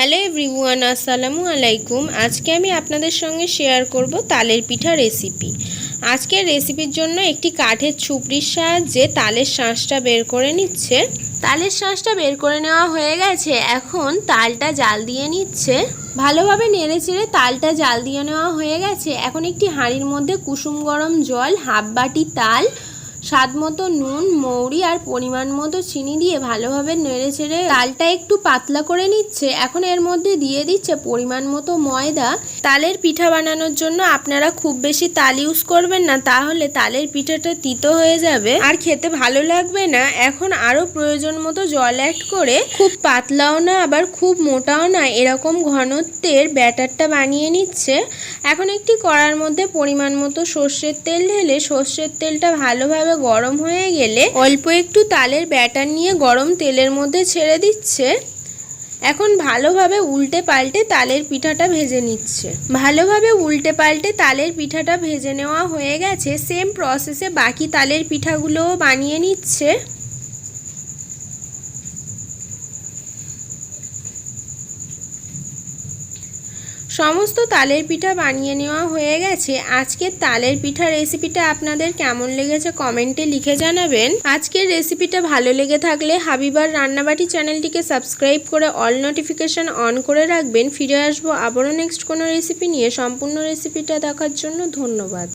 Hello everyone, আসসালামু আলাইকুম। আজকে আমি আপনাদের সঙ্গে শেয়ার করব তালের পিঠা রেসিপি। আজকের রেসিপির জন্য একটি কাঠের ছুপড়ির সাহায্যে তালের শাঁসটা বের করে নিচ্ছে। তালের শাঁসটা বের করে নেওয়া হয়ে গেছে। এখন তালটা জাল দিয়ে নিচ্ছে। ভালোভাবে নেড়ে চেড়ে তালটা জাল দিয়ে নেওয়া হয়ে গেছে। এখন একটি হাঁড়ির মধ্যে কুসুম গরম জল, হাফ বাটি তাল স্বাদ মতো নুন, মৌরি আর পরিমাণ মতো চিনি দিয়ে ভালোভাবে নেড়ে ছেড়ে তালটা একটু পাতলা করে নিচ্ছে। এখন এর মধ্যে দিয়ে দিচ্ছে পরিমাণ মতো ময়দা। তালের পিঠা বানানোর জন্য আপনারা খুব বেশি তাল ইউজ করবেন না, তাহলে তালের পিঠাটা তিতো হয়ে যাবে। আর খেতে ভালো লাগবে না, এখন আরও প্রয়োজন মতো জল অ্যাড করে খুব পাতলাও না, আবার খুব মোটাও না, এরকম ঘনত্বের ব্যাটারটা বানিয়ে নিচ্ছে। এখন একটি কড়ার মধ্যে পরিমাণ মতো সর্ষের তেল ঢেলে সর্ষের তেলটা ভালোভাবে গরম হয়ে গেলে অল্প একটু তালের ব্যাটার নিয়ে গরম তেলের মধ্যে ছেড়ে দিচ্ছে। এখন ভালোভাবে উল্টে পাল্টে তালের পিঠাটা ভেজে নিচ্ছে। ভালোভাবে উল্টে পাল্টে তালের পিঠাটা ভেজে নেওয়া হয়ে গেছে। সেম প্রসেসে বাকি তালের পিঠাগুলোও বানিয়ে নিচ্ছে। সমস্ত তালের পিঠা বানিয়ে নেওয়া হয়ে গেছে। আজকের তালের পিঠা রেসিপিটা আপনাদের কেমন লেগেছে কমেন্টে লিখে জানাবেন। আজকের রেসিপিটা ভালো লেগে থাকলে হাবিবার রান্নাবাটি চ্যানেলটিকে সাবস্ক্রাইব করে অল নোটিফিকেশান অন করে রাখবেন। ফিরে আসব আবারও নেক্সট কোনো রেসিপি নিয়ে। সম্পূর্ণ রেসিপিটা দেখার জন্য ধন্যবাদ।